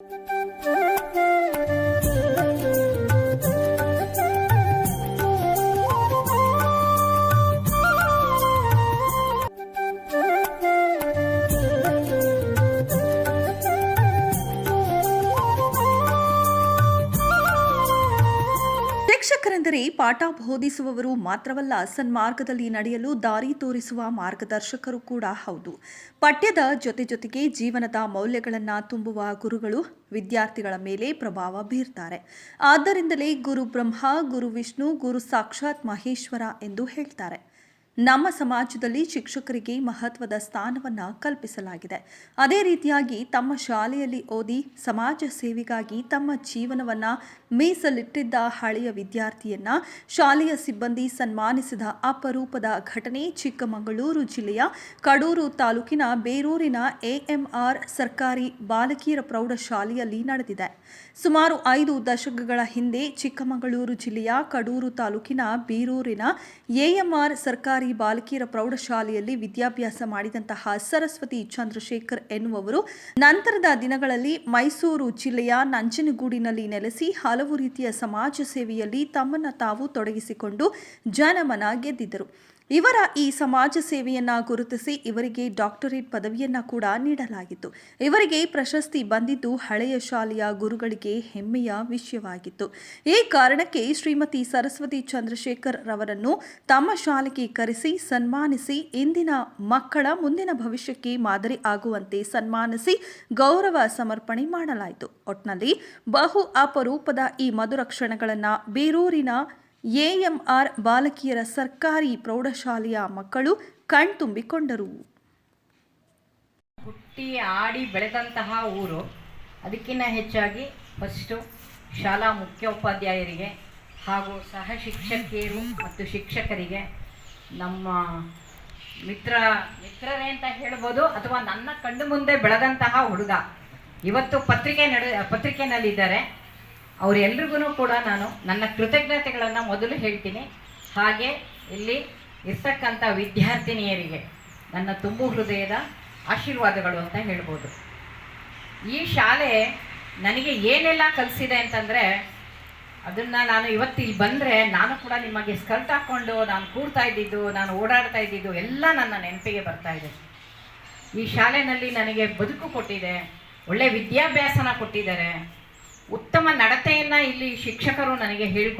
嗯。ಶಿಕ್ಷಕರೆಂದರೆ ಪಾಠ ಬೋಧಿಸುವವರು ಮಾತ್ರವಲ್ಲ, ಸನ್ಮಾರ್ಗದಲ್ಲಿ ನಡೆಯಲು ದಾರಿ ತೋರಿಸುವ ಮಾರ್ಗದರ್ಶಕರು ಕೂಡ ಹೌದು. ಪಠ್ಯದ ಜೊತೆ ಜೊತೆಗೆ ಜೀವನದ ಮೌಲ್ಯಗಳನ್ನು ತುಂಬುವ ಗುರುಗಳು ವಿದ್ಯಾರ್ಥಿಗಳ ಮೇಲೆ ಪ್ರಭಾವ ಬೀರ್ತಾರೆ. ಆದ್ದರಿಂದಲೇ ಗುರು ಬ್ರಹ್ಮ, ಗುರು ವಿಷ್ಣು, ಗುರು ಸಾಕ್ಷಾತ್ ಮಹೇಶ್ವರ ಎಂದು ಹೇಳ್ತಾರೆ. ನಮ್ಮ ಸಮಾಜದಲ್ಲಿ ಶಿಕ್ಷಕರಿಗೆ ಮಹತ್ವದ ಸ್ಥಾನವನ್ನು ಕಲ್ಪಿಸಲಾಗಿದೆ. ಅದೇ ರೀತಿಯಾಗಿ ತಮ್ಮ ಶಾಲೆಯಲ್ಲಿ ಓದಿ ಸಮಾಜ ಸೇವೆಗಾಗಿ ತಮ್ಮ ಜೀವನವನ್ನು ಮೀಸಲಿಟ್ಟಿದ್ದ ಹಳೆಯ ವಿದ್ಯಾರ್ಥಿಯನ್ನ ಶಾಲೆಯ ಸಿಬ್ಬಂದಿ ಸನ್ಮಾನಿಸಿದ ಅಪರೂಪದ ಘಟನೆ ಚಿಕ್ಕಮಗಳೂರು ಜಿಲ್ಲೆಯ ಕಡೂರು ತಾಲೂಕಿನ ಬೇರೂರಿನ ಎಎಂಆರ್ ಸರ್ಕಾರಿ ಬಾಲಕಿಯರ ಪ್ರೌಢಶಾಲೆಯಲ್ಲಿ ನಡೆದಿದೆ. ಸುಮಾರು ಐದು ದಶಕಗಳ ಹಿಂದೆ ಚಿಕ್ಕಮಗಳೂರು ಜಿಲ್ಲೆಯ ಕಡೂರು ತಾಲೂಕಿನ ಬೀರೂರಿನ ಎಎಂಆರ್ ಸರ್ಕಾರಿ ಬಾಲಕಿಯರ ಪ್ರೌಢಶಾಲೆಯಲ್ಲಿ ವಿದ್ಯಾಭ್ಯಾಸ ಮಾಡಿದಂತಹ ಸರಸ್ವತಿ ಚಂದ್ರಶೇಖರ್ ಎನ್ನುವವರು ನಂತರದ ದಿನಗಳಲ್ಲಿ ಮೈಸೂರು ಜಿಲ್ಲೆಯ ನಂಜನಗೂಡಿನಲ್ಲಿ ನೆಲೆಸಿ ಹಲವು ರೀತಿಯ ಸಮಾಜ ಸೇವೆಯಲ್ಲಿ ತಮ್ಮನ್ನು ತಾವು ತೊಡಗಿಸಿಕೊಂಡು ಜನಮನ ಗೆದ್ದಿದ್ದರು. ಇವರ ಈ ಸಮಾಜ ಸೇವೆಯನ್ನ ಗುರುತಿಸಿ ಇವರಿಗೆ ಡಾಕ್ಟರೇಟ್ ಪದವಿಯನ್ನ ಕೂಡ ನೀಡಲಾಗಿತ್ತು. ಇವರಿಗೆ ಪ್ರಶಸ್ತಿ ಬಂದಿದ್ದು ಹಳೆಯ ಶಾಲೆಯ ಗುರುಗಳಿಗೆ ಹೆಮ್ಮೆಯ ವಿಷಯವಾಗಿತ್ತು. ಈ ಕಾರಣಕ್ಕೆ ಶ್ರೀಮತಿ ಸರಸ್ವತಿ ಚಂದ್ರಶೇಖರ್ ರವರನ್ನು ತಮ್ಮ ಶಾಲೆಗೆ ಕರೆಸಿ ಸನ್ಮಾನಿಸಿ ಇಂದಿನ ಮಕ್ಕಳ ಮುಂದಿನ ಭವಿಷ್ಯಕ್ಕೆ ಮಾದರಿ ಆಗುವಂತೆ ಸನ್ಮಾನಿಸಿ ಗೌರವ ಸಮರ್ಪಣೆ ಮಾಡಲಾಯಿತು. ಒಟ್ನಲ್ಲಿ ಬಹು ಅಪರೂಪದ ಈ ಮಧುರ ಕ್ಷಣಗಳನ್ನು ಬೇರೂರಿನ ಎಎಂಆರ್ ಬಾಲಕಿಯರ ಸರ್ಕಾರಿ ಪ್ರೌಢಶಾಲೆಯ ಮಕ್ಕಳು ಕಣ್ತುಂಬಿಕೊಂಡರು. ಹುಟ್ಟಿ ಆಡಿ ಬೆಳೆದಂತಹ ಊರು, ಅದಕ್ಕಿಂತ ಹೆಚ್ಚಾಗಿ ಫಸ್ಟು ಶಾಲಾ ಮುಖ್ಯೋಪಾಧ್ಯಾಯರಿಗೆ ಹಾಗೂ ಸಹ ಶಿಕ್ಷಕಿಯರು ಮತ್ತು ಶಿಕ್ಷಕರಿಗೆ ನಮ್ಮ ಮಿತ್ರ, ಮಿತ್ರರೇ ಅಂತ ಹೇಳ್ಬೋದು ಅಥವಾ ನನ್ನ ಕಣ್ಣು ಮುಂದೆ ಬೆಳೆದಂತಹ ಹುಡುಗ. ಇವತ್ತು ಪತ್ರಿಕೆ ನಡೆ, ಪತ್ರಿಕೆನಲ್ಲಿದ್ದಾರೆ. ಅವರೆಲ್ರಿಗೂ ಕೂಡ ನಾನು ನನ್ನ ಕೃತಜ್ಞತೆಗಳನ್ನು ಮೊದಲು ಹೇಳ್ತೀನಿ. ಹಾಗೆ ಇಲ್ಲಿ ಇರ್ತಕ್ಕಂಥ ವಿದ್ಯಾರ್ಥಿನಿಯರಿಗೆ ನನ್ನ ತುಂಬು ಹೃದಯದ ಆಶೀರ್ವಾದಗಳು ಅಂತ ಹೇಳ್ಬೋದು. ಈ ಶಾಲೆ ನನಗೆ ಏನೆಲ್ಲ ಕಲಿಸಿದೆ ಅಂತಂದರೆ, ಅದನ್ನು ನಾನು ಇವತ್ತು ಇಲ್ಲಿ ಬಂದರೆ ನಾನು ಕೂಡ ನಿಮಗೆ ಸ್ಕರ್ಟ್ ಹಾಕ್ಕೊಂಡು ನಾನು ಕೂರ್ತಾ ಇದ್ದಿದ್ದು, ನಾನು ಓಡಾಡ್ತಾ ಇದ್ದಿದ್ದು ಎಲ್ಲ ನನ್ನ ನೆನಪಿಗೆ ಬರ್ತಾ ಇದೆ. ಈ ಶಾಲೆಯಲ್ಲಿ ನನಗೆ ಬದುಕು ಕೊಟ್ಟಿದೆ, ಒಳ್ಳೆ ವಿದ್ಯಾಭ್ಯಾಸನ ಕೊಟ್ಟಿದ್ದಾರೆ. ಉತ್ತಮ ನಡತೆಯನ್ನ ಇಲ್ಲಿ ಶಿಕ್ಷಕರು ನನಗೆ ಹೇಳಿಕೊಟ್ಟಿದ್ದಾರೆ.